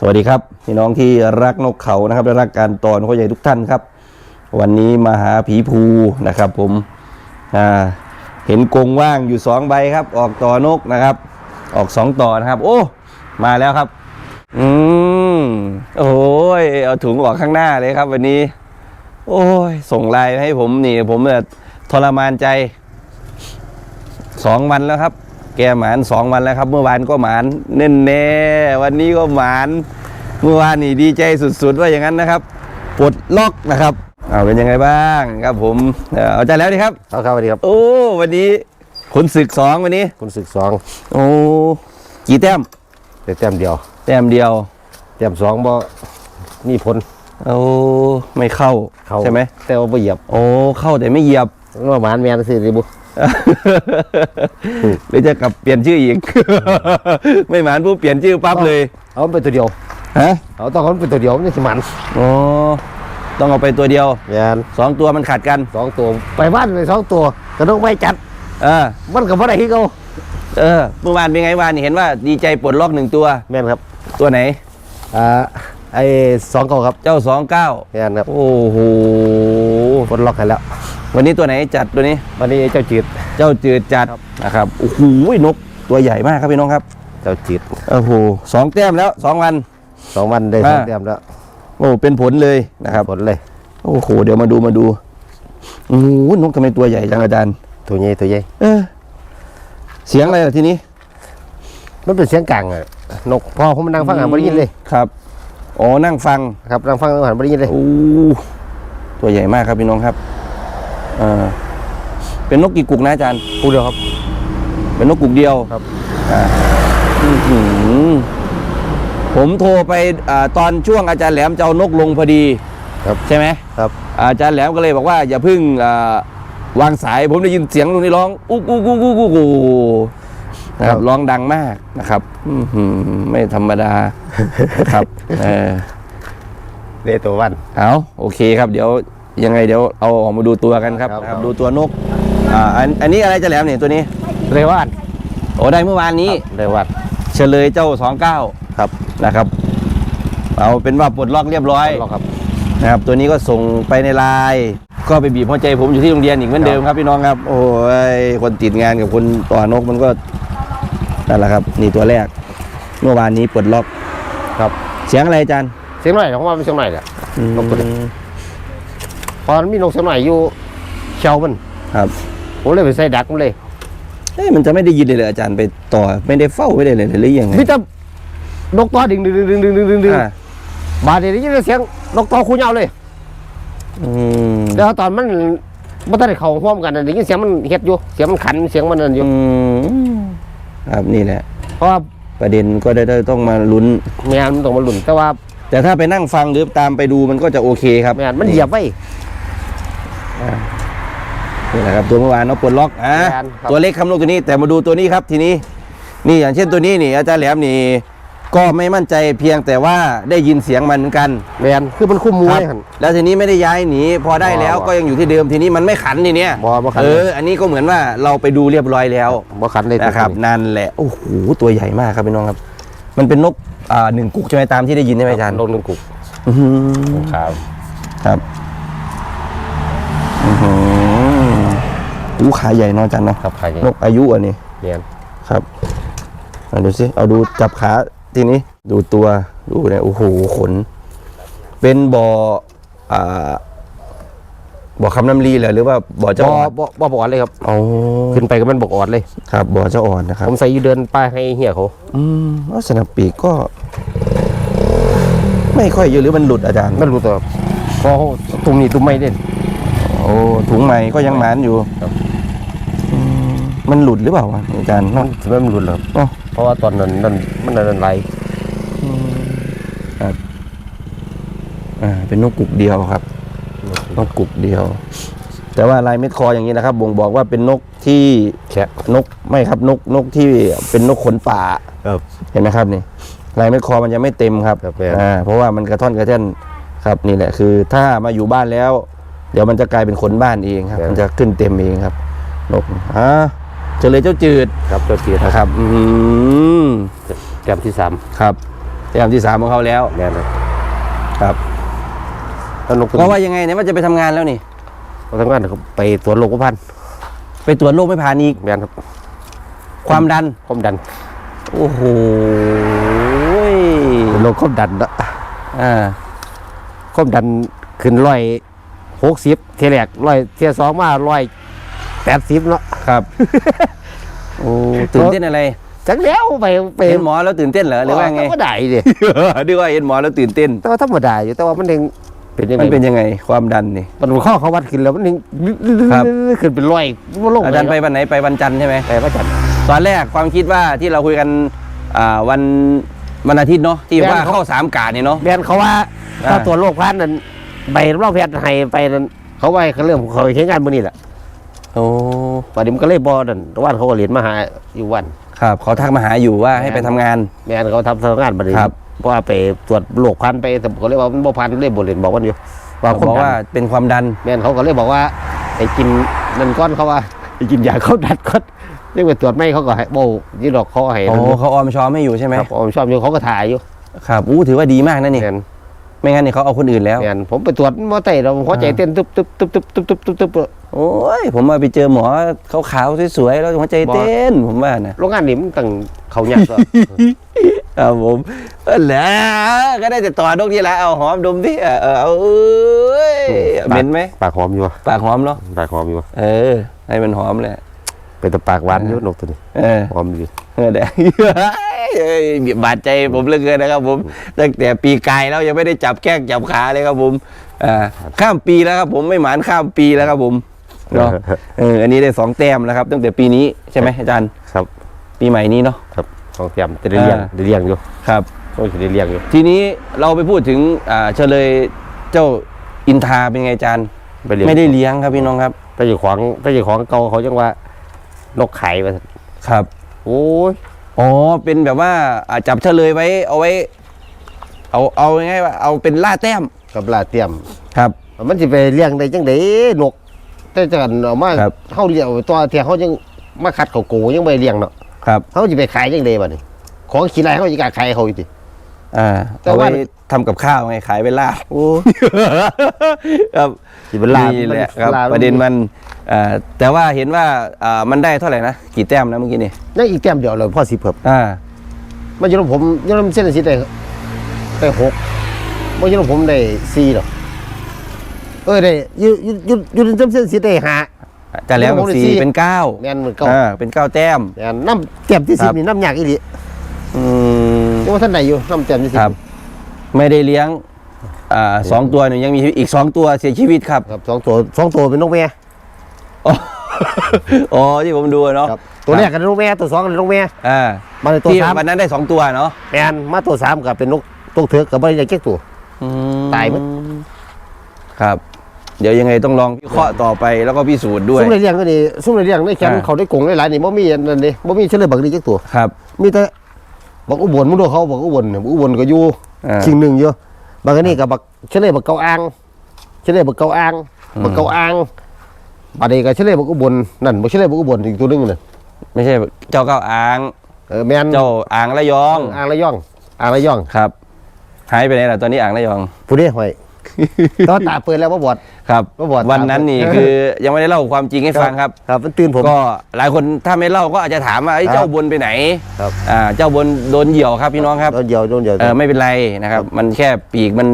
สวัสดีครับพี่น้องที่รักนกเขานะครับและรักการตอนเขาใหญ่ทุกท่านครับ วันนี้มาหาผีภูนะครับผมอ่าเห็นกรงว่างอยู่สองใบครับ ออกต่อนกนะครับ ออกสองต่อนะครับ โอ้ มาแล้วครับ อืมโอ้ยเอาถุงออกข้างหน้าเลยครับ วันนี้ โอ้ยส่งไลน์ให้ผมนี่ ผมเนี่ยทรมานใจสองวันแล้วครับ แกหมานสองวันแล้วครับ เมื่อวานก็หมานเน่นแน่วันนี้ก็หมานเมื่อวานนี่ดีใจสุดๆว่าอย่างนั้นนะครับปลดล็อกนะครับเอาเป็นยังไงบ้างครับผมเอ่อเอาใจแล้วดีครับครับครับสวัสดีครับ โอ้วันนี้ขนศึกสองวันนี้คุณศึกสองโอ้กี่แต้มแต่แต้มเดียว แต้มเดียว แต้มสองบ่มีผลโอ้ไม่เข้าเขาใช่ไหมแต่ว่าบ่เหยียบ โอ้เข้าแต่ไม่เหยียบว่าหมานแมนสิริบุ หรือจะกลับเปลี่ยนชื่ออีก ไม่หมานผู้เปลี่ยนชื่อปั๊บเลย เอามันเป็นตัวเดียวฮะเอาต้องเอามันเป็นตัวเดียวมันจะสิหมันโอ้ต้องเอาไปตัวเดียวแมนสองตัวมันขัดกันสองตัวไปบ้านเลยสองตัวกระดงไม่จัดเออมันกับอะไรที่เขาเออเมื่อวานเป็นไงวานนี่เห็นว่าดีใจปลดล็อกหนึ่งตัว แมนครับ ตัวไหนอ่าไอ้สองเก่าครับเจ้าสองเก้าแมนครับโอ้โหปลดล็อกให้แล้ว วันนี้ตัวไหนจัดตัวนี้ วันนี้เจ้าจีดเจ้าจืดจัดนะครับโอ้โหนกตัวใหญ่มากครับพี่น้องครับ เจ้าจีดโอ้โหสองแต้มแล้วสองวันสองวันได้สองอ่าแต้มแล้วโอ้เป็นผลเลยนะครับผลเลยโอ้โหเดี๋ยวมาดูมาดูโอ้โหนกทำไมตัวใหญ่จังอาจารย์ตัวใหญ่ตัวใหญ่เออ เสียงอะไรล่ะทีนี้ มันเป็นเสียงกลางอะนกพอผมมานั่งฟังอะไม่ได้ยินเลยครับอ๋อนั่งฟังครับนั่งฟังอ่านไม่ได้ยินเลยโอ้ตัวใหญ่มากครับพี่น้องครับ เออเป็นนกกี่กุกนะอาจารย์พูดเดียวครับ เป็นนกกุกเดียวครับอ่าอื้อหือผมโทรไปอาตอนช่วงอาจารย์แหลมจะเอานกลงพอดีครับ ใช่ไหมครับอาจารย์แหลมก็เลยบอกว่าอย่าเพึ่งอ่าวางสายผมได้ยินเสียงตรงนี้ร้องอุ๊กอุ๊กอุ๊กอุ๊กอุ๊กอุ๊กนะครับร้องดังมากนะครับอื้อหือไม่ธรรมดานะครับเออเดตัววัน เอาโอเคครับ เดี๋ยว ยังไงเดี๋ยวเอาออกมาดูตัวกันครับครับนะครับ ดูตัวนกอ่าอันอันนี้อะไรจะแหลมเนี่ยตัวนี้เรวันโอ้ได้เมื่อวานนี้เรวันเฉลยเจ้าสองเก้าครับนะครับ เอาเป็นว่าปลดล็อกเรียบร้อยรอครับนะครับ ตัวนี้ก็ส่งไปในไลน์ก็ไปบีบหัวใจผมอยู่ที่โรงเรียนอีกเหมือนเดิมครับพี่น้องครับ โอ้ยคนติดงานกับคนต่อนกมันก็นั่นแหละครับ นี่ตัวแรก เมื่อวานนี้ปลดล็อกครับ เสียงอะไรอาจารย์เสียงหน่อยของว่าเป็นเสียงหน่อยแหละนกตัวนี้ อืมพอมันมีนกเสียงหน่อยอยู่เชามันครับผมเลยไปใส่ดักมันเลยเอ้ยมันจะไม่ได้ยินเลยเหรออาจารย์ไปต่อไม่ได้เฝ้าไม่ได้เลยหรือยังไงมีแต่นกตัวดึงดึงดึงดึงดึงดึงดึงดึงอ่าบาดเดี๋ยวนี้ได้เสียงนกตัวคู่เหยาวเลยอืมแล้วตอนมันมันได้เข้าห้อมกันน่ะได้ยินเสียงมันเฮ็ดอยู่เสียงมันขันเสียงมันนั่นอยู่อืมครับนี่แหละ เพราะว่าประเด็นก็ได้ได้ต้องมาลุ้น แม่นมันต้องมาหลุนแต่ว่าแต่ถ้าไปนั่งฟังหรือตามไปดูมันก็จะโอเคครับแม่นมันเหยียบไว้ นี่แหละครับตัวเมื่อวานเนาะปลดล็อกอะแม่นครับ ตัวเล็กคำลูกตัวนี้แต่มาดูตัวนี้ครับทีนี้ นี่อย่างเช่นตัวนี้นี่อาจารย์แหลมนี่ก็ไม่มั่นใจเพียงแต่ว่าได้ยินเสียงมันเหมือนกันแม่นคือมันคุ้มมควรัยบหั่นแล้วทีนี้ไม่ได้ย้ายหนีพอได้แล้วบ่ก็ยังอยู่ที่เดิมทีนี้มันไม่ขันทีเนี้ยบ่บ่ขัน เอออันนี้ก็เหมือนว่าเราไปดูเรียบร้อยแล้ว บ่ขันเลยนะครับนั่นแหละโอ้โหตัวใหญ่มากครับพี่น้องครับ มันเป็นนกอ่าหนึ่งกุกใช่ไหมตามที่ได้ยินใช่ไหมอาจารย์ลงหนึ่งกุกอื้อหือครับ ครับ อื้อหืออู้ขาใหญ่เนาะอาจารย์เนาะครับใครเนี่ยนกอายุอันนี้แม่นครับเอาดูสิเอาดูจับขาทีนี้ดูตัวดูเนี่ยโอ้โหขน เป็นบ่ออ่าบ่อคำน้ำลีเหรอหรือว่าบ่อเจ้าบ่อ่อนบ่บ่บอกอ่อนเลยครับ อ๋อขึ้นไปก็มันบอกอ่อนเลย ครับบ่อเจ้าอ่อนนะครับ ผมใส่อยู่เดินป้ายให้เฮียเขา อืมลักษณะปีกก็ ไม่ค่อยเยอะหรือมันหลุดอาจารย์ไม่รู้ตัวพอตุ่มนี่ตุ่มไม่เด่นโอ้ถุงใหม่ก็ยังหมานอยู่ครับ อืมมันหลุดหรือเปล่าวะอาจารย์มันถือว่ามันรุนแรงอ๋อ เพราะว่าตอนนั้นนั่นมันนั่นไรอ่าเป็นนกกุกเดียวครับ นกกุกเดียว แต่ว่าลายเม็ดคออย่างนี้นะครับ บ่งบอกว่าเป็นนกที่แค่นกไม่ครับนกนกที่เป็นนกขนป่า ครับ เห็นไหมครับนี่ลายเม็ดคอมันจะไม่เต็มครับครับแม่นอ่าเพราะว่ามันกระท่อนกระแท่นครับนี่แหละคือ ถ้ามาอยู่บ้านแล้ว เดี๋ยวมันจะกลายเป็นขนบ้านเองครับ มันจะขึ้นเต็มเองครับนกอ่าเจอเลยเจ้าจืดครับตัวเกียร์นะครับ อืมแกมที่สามครับแต้มที่สามของเขาแล้วแม่นครับครับแล้วนกตัวเพราะนี้ว่ายังไงเนี่ยว่าจะไปทำงานแล้วนี่เขาทำงานเขาไปตรวจโรคพันธุ์ไปตรวจโรคไม่ผ่านอีกแม่นครับ ความดันความดัน โอ้โหเป็นโรคความดันเนอะอ่าความดันขึ้นร้อย หกสิบเทียแรกร้อยเทียสองมาร้อยแปดสิบเนาะครับ โอ้ตื่นเต้นอะไรจังแล้วไปไปเห็นหมอแล้วตื่นเต้นเหรอหรือว่าไงธรรมดาอยู่ดิดีว่าเห็นหมอแล้วตื่นเต้น แต่ว่าธรรมดาอยู่แต่ว่ามันยังเป็นยังไงมันเป็นยังไงความดันนี่มันข้อเขาวัดขึ้นแล้วมันยังครับขึ้นเป็นร้อยมันลงอาจารย์ไปวันไหนไปวันจันทร์ใช่ไหมไปพระจันทร์ตอนแรกความคิดว่าที่เราคุยกันอ่าวันวันอาทิตย์เนาะที่แม่นว่าเขาเข้าสามกาดนี่เนาะแบนเขาว่าอ่าถ้าตัวจโรคพันธุ์นั้น ใบรับรองแพทย์ให้ไปนั้นเขาว่าเขาเรื่องเขาใช้งานมือนี่แหละโอ้ตอนนี้มันก็เลยบอนั่นวันเขาก็เรียนมาหาอยู่วัน ครับเขาทักมาหาอยู่ว่าให้ไปทำงาน แม่นเขาทำทำงานมาเลยครับ เพราะว่าไปตรวจโรคพันธุ์ไปแต่เขาเรียกว่ามันบ่พันธุ์เลยบ่เรียนบอกวันอยู่ว่าบอกว่าเป็นความดัน แม่นเขาก็เลยบอกว่าไอ้กินนั่นก้อนเขาว่าไอ้กินยาเขาดัดก้อนเรียกว่าตรวจไม่เขาก็ให้โบยี่ดอกเขาให้โอ้นั่นเขาออมชอมไม่อยู่ใช่ไหมครับผมชอบอยู่เขาก็ถ่ายอยู่ครับอู้ถือว่าดีมากนะนี่ แม่น ไม่งั้นนี่เขาเอาคนอื่นแล้ว แม่นผมไปตรวจมอเตอร์เราหัวใจเต้นตุ๊บตุ๊บตุ๊บตุ๊บตุ๊บตุ๊บตุ๊บตุ๊บโอ้ย ผมมาไปเจอหมอขาวๆสวยๆแล้วหัวใจเต้นผมว่านะโรงงานนี่มันตั้งเขาหยักก็ครับผมเออแล้วก็ได้แต่ต่อนกที่ละเอาหอมดมที่เออเอาเอ้ยเหม็นไหมปากหอมอยู่วะปากหอมเนาะปากหอมอยู่วะเออ ให้มันหอมเลยเป็นแต่ปากหวานอยู่นกตัวนี้เออหอมดี เออเดี๋ยวเอ้ยบาดใจผมเหลือเกินนะครับ ผมตั้งแต่ปีกายแล้วยังไม่ได้จับแข้งจับขาเลยครับผมอ่าข้ามปีแล้วครับผมไม่หมานข้ามปีแล้วครับผมเนาะเอออันนี้ได้สองแต้มแล้วครับ ตั้งแต่ปีนี้ใช่ไหมอาจารย์ครับ ปีใหม่นี้เนาะครับสองเทียมจะได้เลี้ยงอ่าได้เลี้ยงอยู่ครับต้องจะได้เลี้ยงอยู่ ทีนี้เราไปพูดถึงอ่าเฉลยเจ้าอินทาเป็นไงอาจารย์ไปเลี้ยงไม่ได้เลี้ยงครับพี่น้องครับไปอยู่ของไปอยู่ของเก่าเขาจังว่านกไข่ไปครับ โอ้ยอ๋อเป็นแบบว่าอ่าจับเฉลยไว้ เอาไว้ เอาเอาไงายๆว่าเอาเป็นล่าแต้มกับลาเตรียม ครับ มันจะไปเลี้ยงได้จังไดนกแต่จันเอามาครับ เฮาเลี้ยงเอาตัวเทียเขายังมาคัดเขาโกยังไม่เลี้ยงเนาะครับเขาจะไปขายจังไดบัดนี้ของขี้ไรเขาจะกล้าขายเขาอีกติ อ่าแต่เอาว่าไว้ทำกับข้าวไงขายเป็นลาบโอ้ ครับสิเป็นลาบนี่แหละมันครับลาบ ประเด็นมันอ่าแต่ว่าเห็นว่าอ่ามันได้เท่าไหร่นะกี่แต้มนะเมื่อกี้นี่ยังอีกแต้มเดียวเลยพ่อสิบครับอ่ามันอยังผมอยังเส้นสิได้ได้หกมันอยังผมได้สี่หรอกเออได้อยืดยืดยืดยืดเส้นสิได้ห้า แต่แล้วกับผมได้สี่สี่เป็นเก้าแม่นเหมือนเก่าอ่าเป็นเก้าแต้มแม่นน้ำแต้มที่สิบครับนี่น้ำยากอีหลีอื มยังว่าท่านไหนอยู่น้ำแต้มที่สิบครับ ไม่ได้เลี้ยงอ่าสองตัวเนี่ยยังมีอีกสองตัวเสียชีวิตครับครับสองตัวสองตัวเป็นนกแม่อ๋ออ๋อที่ผมดูอะเนาะครับตัวแรกกันนกแม่ตัวสองกันนกแม่อ่ามาในตัวที่สามวันนั้นได้สองตัวเนาะแม่นมาตัวสามกับเป็นนกตัวเถือกกับไม่ได้เก็กตัวตายมั้ยครับ เดี๋ยวยังไงต้องลองวิเคราะห์ต่อไปแล้วก็พิสูจน์ด้วยซุ้มในเลี้ยงก็นี่ซุ้มในเลี้ยงในแคมป์อ่าเขาได้กงหลายๆนี่บ่มีอันนั้นนี่บ่มีเฉลยบักนี่จักตัวครับ มีแต่ บักอุบลมึงดูเขาบักอุบลเนี่ยบักอุบลก็อยู่อ่า ชิงหนึ่งอยู่บางอันนี่กับบักเฉลยบักเกาอ่างเฉลยบักเกาอ่างอืมบักเกาอ่างบัดนี้ก็เฉลยบักอุบลนั่นบ่เฉลยบักอุบลอีกตัวหนึงน่ะไม่ใช่เจ้าเก้าอ่าง เออแม่นเจ้าอ่างระยองอ่างระย่องอ่างระย่องครับ หายไปไหนล่ะตอนนี้อ่างระยองผู้นี้หอย ตอนตาเปิดแล้วบ่บอดครับก็บอกวันนั้นนี่ตามคือยังไม่ได้เล่าความจริงให้ฟังครับ ครับมันตื่นผมก็หลายคนถ้าไม่เล่าก็อาจจะถามว่าเอ้ยครับเจ้าบนไปไหนครับอ่าเจ้าบนโดนเหยี่ยวครับพี่น้องครับโดนเดียวโดนเดียวเออไม่เป็นไรนะครับ มันแค่ปีกมัน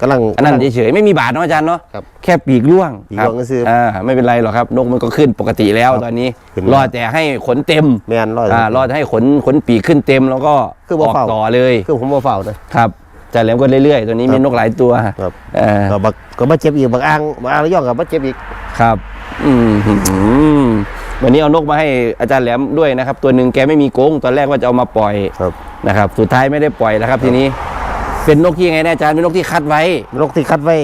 กำลังอันนั้นเฉยๆไม่มีบาดเนาะอาจารย์เนาะครับแค่ปีกร่วงปีกครับร่วงก็คืออ่อ่าไม่เป็นไรหรอกครับนกมันก็ขึ้นปกติแล้วครับตอนนี้ขึ้นรอแต่ให้ขนเต็มแม่นร้อยอ่ารอให้ขนขนปีกขึ้นเต็มแล้วก็คืออบ่อกเฝ้าต่อเลยคือผมบ่เฝ้าเลยครับอา จารย์แหลมก็เรื่อยๆ ตัวนี้ครับมีนกหลายตัวครับเออก็บักก็มาเจ็บอีกบักอ่างบักอ่างระย่องกับมาเจ็บอีกครับอืมหืมวันนี้เอานกมาให้อาจารย์แหลมด้วยนะครับ ตัวหนึ่งแกไม่มีกรงตอนแรกว่าจะเอามาปล่อยครับนะครับ สุดท้ายไม่ได้ปล่อยแล้วครับ ทีนี้ เป็นนกที่ยังไงเนี่ยอาจารย์เป็นนกที่คัดไว้นกที่คัดไว้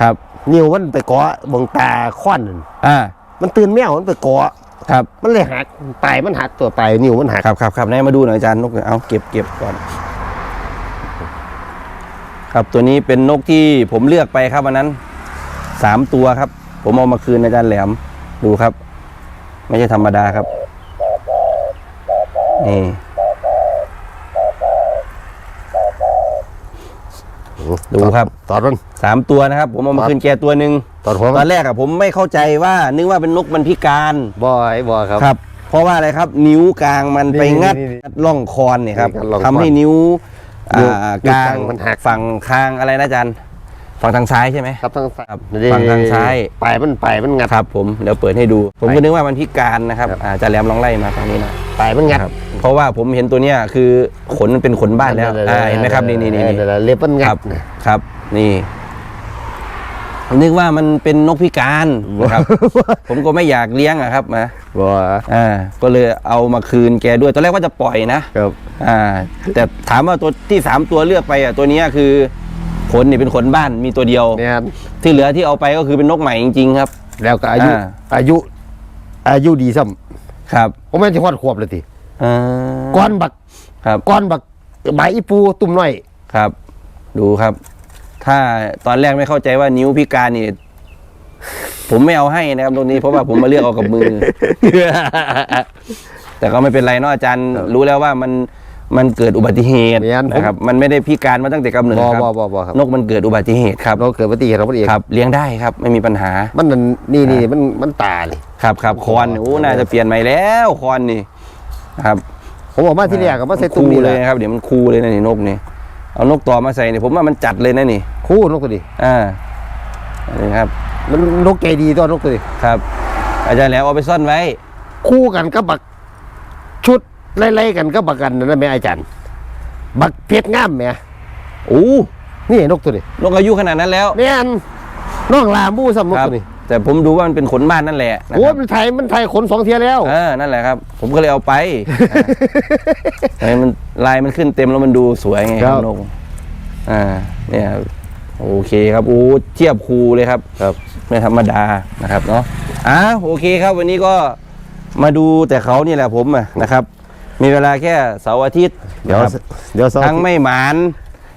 ครับ นิ้วมันไปเกาะบงตาค้อนนั่นอ่า มันตื่นแมวมันไปเกาะครับ มันเลยหักปลายมันหักตัวปลายนิ้วมันหักครับครับครับไหนมาดูหน่อยอาจารย์นกเอาเก็บเก็บก่อน ครับตัวนี้เป็นนกที่ผมเลือกไปครับวันนั้นสามตัวครับ ผมเอามาคืนอาจารย์แหลมดูครับ ไม่ใช่ธรรมดาครับนี่ดูครับตอนนั้นสามตัวนะครับ ผมเอามาครับคืนแกตัวหนึ่งตอนหัวตมัอนนแรกอะผมไม่เข้าใจว่านึกว่าเป็นนกมันพิการบอยบอยครับครับ เพราะว่าอะไรครับ นิ้วกลางมันไปนี่งัดนี่นี่ร่องคอนเนี่ยครับนี่ครับร่องคอนทำให้นิ้วนิ้วอ่านิ้ว กลากลางงมันหักฝั่งคางอะไรนะอาจารย์ ฝั่งทางซ้ายใช่ไหมครับทางซ้ายครับนี่ฝั่งทางซ้ายปลายมันปลายมันงัดครับ ผมเดี๋ยวเปิดให้ดู ผมก็นึกว่ามันพิการนะครับครับอาจารย์แหลมลองไล่มาฝั่งนี้หนะปลายมันงัดครับเพราะว่าผมเห็นตัวเนี้ยคือขนมันเป็นขนบ้านแล้วอ่าเห็นไหมครับนี่นี่นี่นี่เออเล็บมันคงัรัดบครับ นี่ ผมนึกว่ามันเป็นนกพิการนะครับ ผมก็ไม่อยากเลี้ยงอะครับมาบอยอ่าก็เลยเอามาคืนแกด้วยตอนแรกว่าจะปล่อยนะครับอ่าแต่ถามว่าตัวที่สามตัวเลือกไปอะตัวเนี้ยคือขนนี่เป็นขนบ้านมีตัวเดียว เนี่ยที่เหลือที่เอาไปก็คือเป็นนกใหม่จริงๆครับ แล้วก็อายุ อ่า อายุ อายุดีซ้ครับำผมไม่จะฮอดขวบเลยทีอ่าก้อนบักครับก้อนบักใบอีปูตุ่มน้อย ครับ ดูครับ ถ้าตอนแรกไม่เข้าใจว่านิ้วพิการนี่ผมไม่เอาให้นะครับตรงนี้เพราะว่าผมมาเลือกเอากับมือ แต่ก็ไม่เป็นไรเนาะอาจารย์ รู้แล้วว่ามันมันเกิดอุบัติเหตุไม่งั้นผม นะครับ มันไม่ได้พิการมาตั้งแต่กำเนิดบอครับ บอบอบอครับนกมันเกิดอุบัติเหตุครับเราเกิดปฏิเหตุเราปฏิเหตุครับ เลี้ยงได้ครับ ไม่มีปัญหามันนั่นนี่นี่มันมันตาเลย ครับครับคอนโอ้น่าจะเปลี่ยนใหม่แล้วคอนนี่ครับผมบอกมาที่แรกกับว่าใส่ตุ้มคู่นี่เลเลยยนะครับเดี๋ยวมันคู่เลยนะนี่นกนี่ เอานกต่อมาใส่เนี่ยผมว่ามันจัดเลยนะนี่ คู่นกตัวนี้อ่าอันนี้ครับมันนกใจดีตัวนกตัวนี้ครับ อาจารย์แหล้วเอาไปซ่อนไว้ คู่กันก็บัก ชุดไล่ๆกันก็บักกันนั่นนะแม่อาจารย์ บักเพชรงามแม่โอ้นี่นกตัวนี้นกอายุขนาดนั้นแล้ว แม่นน้องลามูซ้ำนกครับตัวนี้ แต่ผมดูว่ามันเป็นขนบ้านนั่นแหละนะโอ้คยรับมันไทยมันไทยขนสองเทียแล้ว เออนั่นแหละครับ ผมก็เลยเอาไปอ่าให้มันลายมันขึ้นเต็มแล้วมันดูสวยไงคครัรับบ นกอ่า เนี่ยโอเคครับโอ้เทียบคูเลยครับ ครับไม่ธรรมดานะครับเนาะอะโอเคครับ วันนี้ก็มาดูแต่เขานี่แหละผมอะนะครับ มีเวลาแค่เสาร์อาทิตย์เดี๋ยวนะครับเดี๋ยวเสาร์ทั้งไม่หมาน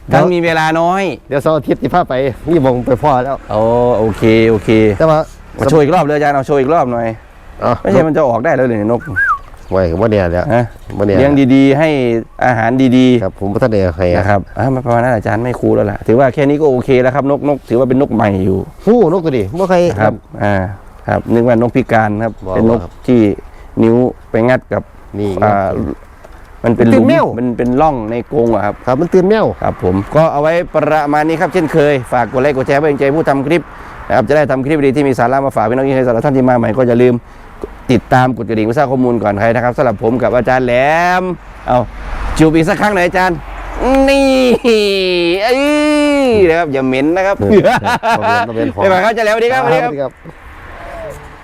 เดี๋ยวทั้งมีเวลาน้อย เดี๋ยวเสาร์อาทิตย์ที่พาไปนี่มองไปพ่อแล้ว โอ้โอเคโอเค แต่ว่ามาโชว์อีกรอบเลยอาจารย์เอาโชว์อีกรอบหน่อยอ๋อไม่ใช่มันจะออกได้แล้วเลยนกไว้กับว่าเนี่ยแล้วฮะว่าเนี่ยเลี้ยงดีๆ ให้อาหารดีครับผมพัฒนาให้ๆนะครับอะมาประมาณนั้นอาจารย์ไม่คูลแล้วล่ะ ถือว่าแค่นี้ก็โอเคแล้วครับนกนกถือว่าเป็นนกใหม่อยู่คู่นกตัวนี้เมื่อใครครับ อ่า ครับนึกว่านกพิการครับว้าวเป็นนกครับที่นิ้วไปงัดกับนี่อ่า มันเป็นหมันตื่ลุนมแมวมันเป็นร่องในกรงอะครับครับ มันตื่นแมวครับผมก็เอาไว้ประมาณนี้ครับเช่นเคยฝากกดไลค์กดแชร์เพื่อเป็นใจผู้ทำคลิปนะครับจะได้ทำคลิปดีที่มีสาระมาฝากพี่น้องที่ให้สาระท่านที่มาใหม่ก็อย่าลืมติดตามกดกระดิ่งเพื่อทราบข้อมูลก่อนใครนะครับสำหรับผมกับอาจารย์แหลมเอาจูบอีกสักครั้งหน่อยอาจารย์ นี่เอ้ยนะครับอย่าเหม็นนะครับเออ เราเว้นเราเว้นของไม่มาครับอาจารย์แหลมสวัสดีครับสวัสดีครับ ครับ